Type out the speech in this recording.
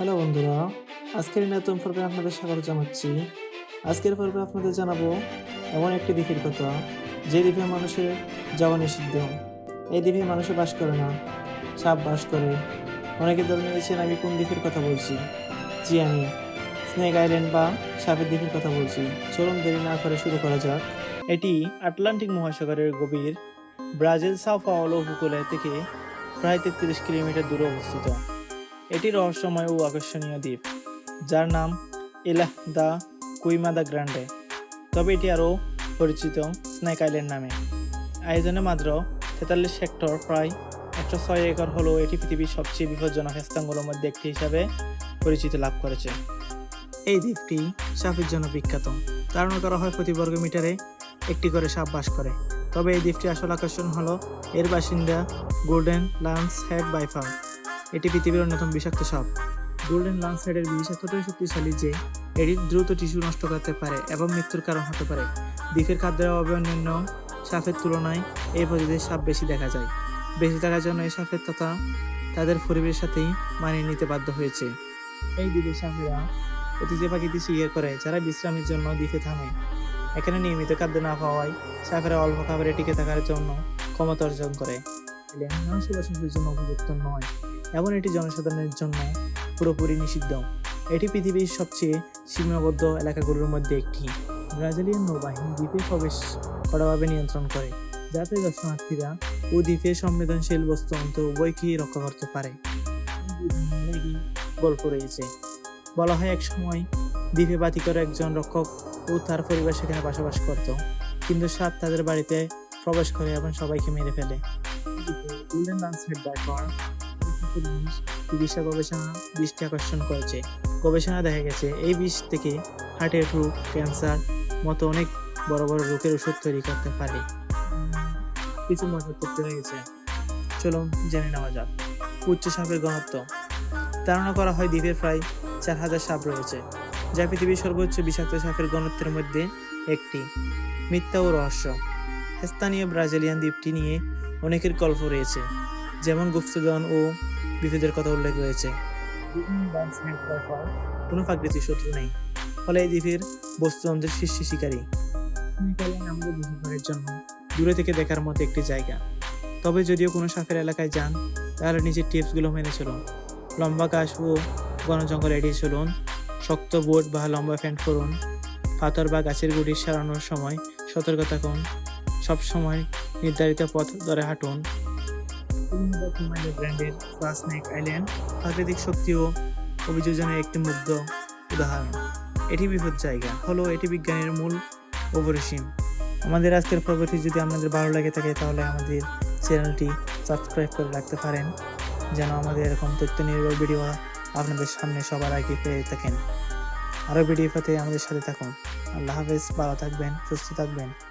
Hello বন্ধুরা, আজকের নতুন পর্বে আপনাদের স্বাগত জানাচ্ছি। আজকের পর্বে আপনাদের জানাব এমন একটি দ্বীপের কথা, যে দ্বীপে মানুষের যাওয়া নিষিদ্ধ। এই দ্বীপে মানুষে বাস করে না, সাপ বাস করে। অনেকে ধরে নিয়েছেন আমি কোন দ্বীপের কথা বলছি? জি, আমি। স্নেক আইল্যান্ড বা সাপের দ্বীপের কথা বলছি। চলুন দেরি না করে শুরু করা যাক। এটি আটলান্টিক মহাসাগরের গভীর ব্রাজিল সাও উপকূলে থেকে প্রায় তেত্রিশ কিলোমিটার দূরে অবস্থিত। এটি রহস্যময় ও আকর্ষণীয় দ্বীপ, যার নাম এলাহ দা কুইমা দা গ্র্যান্ডে তবে এটি আরও পরিচিত স্নেক আইল্যান্ড নামে। আয়োজনে মাত্র তেতাল্লিশ হেক্টর, প্রায় একশো ছয় একর হলেও এটি পৃথিবীর সবচেয়ে বিপজ্জনক স্থানগুলোর মধ্যে একটি হিসাবে পরিচিতি লাভ করেছে। এই দ্বীপটি সাপের জন্য বিখ্যাত। ধারণা করা হয় প্রতি বর্গ মিটারে একটি করে সাপ বাস করে। তবে এই দ্বীপটি আসল আকর্ষণ হলো এর বাসিন্দা গোল্ডেন লান্স হেড বাইফার এটি পৃথিবীর অন্যতম বিষাক্ত সাপ। গোল্ডেন লান্স হেডের বিষ শক্তিশালী যে, এটি দ্রুত টিস্যু নষ্ট করতে পারে এবং মৃত্যুর কারণ হতে পারে। দ্বীপের খাদ্যের অভাবে অন্যান্য সাপের তুলনায় এই প্রজাতির সাপ বেশি দেখা যায়। বেশি থাকার জন্য এই সাপের তথা তাদের পরিবেশের সাথেই মানিয়ে নিতে বাধ্য হয়েছে। এই দ্বীপের সাপেরা অতিথি পাখিতে শিকার করে, যারা বিশ্রামের জন্য দ্বীপে থামে। এখানে নিয়মিত খাদ্য না পাওয়ায় সাপেরা অল্প খাবারে টিকে থাকার জন্য ক্ষমতা অর্জন করে। মানুষের বসবাসের জন্য উপযুক্ত নয়। এমন এটি জনসাধারণের জন্য পুরোপুরি নিষিদ্ধ। এটি পৃথিবীর সবচেয়ে সীমাবদ্ধ এলাকাগুলোর মধ্যে একটি। ব্রাজিলিয়ান নৌবাহিনী দ্বীপে প্রবেশ কড়াভাবে নিয়ন্ত্রণ করে, যাতে দর্শনার্থীরা ও দ্বীপের সংবেদনশীল বস্তু অন্তর উভয়কেই রক্ষা করতে পারে। গল্প রয়েছে। বলা হয়, এক সময় দ্বীপে বাতি করে একজন রক্ষক ও তার পরিবার সেখানে বসবাস করত, কিন্তু সাপ তাদের বাড়িতে প্রবেশ করে এবং সবাইকে মেরে ফেলে। গোল্ডেন ডাইভার চিকিৎসা গবেষণা বিষটি আকর্ষণ করেছে। গবেষণা দেখা গেছে, এই বিষ থেকে হার্টের রোগ ক্যান্সার মতো অনেক বড় বড় রোগের ওষুধ তৈরি করতে পারে। কিছু মজা করতে রয়েছে। চলুন জেনে নেওয়া যাক। উচ্চ সাপের ঘনত্ব। ধারণা করা হয় দ্বীপে প্রায় চার হাজার সাপ রয়েছে, যা পৃথিবীর সর্বোচ্চ বিষাক্ত সাপের ঘনত্বের মধ্যে একটি। মিথ্যা ও রহস্য। স্থানীয় ব্রাজিলিয়ান দ্বীপটি নিয়ে অনেকের গল্প রয়েছে। যেমন গুপ্তধন ও বিভেদের কথা উল্লেখ রয়েছে। কোনো প্রাকৃতিক শত্রু নেই, ফলে এই দ্বীপের বস্তুতন্ত্রের শীর্ষ শিকারী। জন্য দূরে থেকে দেখার মতো একটি জায়গা। তবে যদিও কোনো সাপের এলাকায় যান, তাহলে নিজের টিপসগুলো মেনে চলুন। লম্বা ঘাস ও ঘন জঙ্গল এড়িয়ে চলুন, শক্ত বোট বা লম্বা ফ্যান্ট করুন, পাথর বা গাছের গুড়ি সারানোর সময় সতর্ক থাকুন সব সময় নির্ধারিত পথ ধরে হাঁটুন। ব্র্যান্ডের স্নেক আইল্যান্ড, প্রাকৃতিক শক্তি ও অভিযোজনের একটি মুগ্ধ উদাহরণ। এটি বিপদ জায়গা। হলো, এটি বিজ্ঞানের মূল অপরিসীম। আমাদের আজকের পর্বটি যদি আপনাদের ভালো লাগে থাকে, তাহলে আমাদের চ্যানেলটি সাবস্ক্রাইব করে রাখতে পারেন, যেন আমাদের এরকম তথ্য নির্ভর ভিডিও আপনাদের সামনে সবার আগে পেয়ে থাকেন। আরও ভিডিও পেতে আমাদের সাথে থাকুন। আল্লাহ হাফেজ। ভালো থাকবেন, সুস্থ থাকবেন।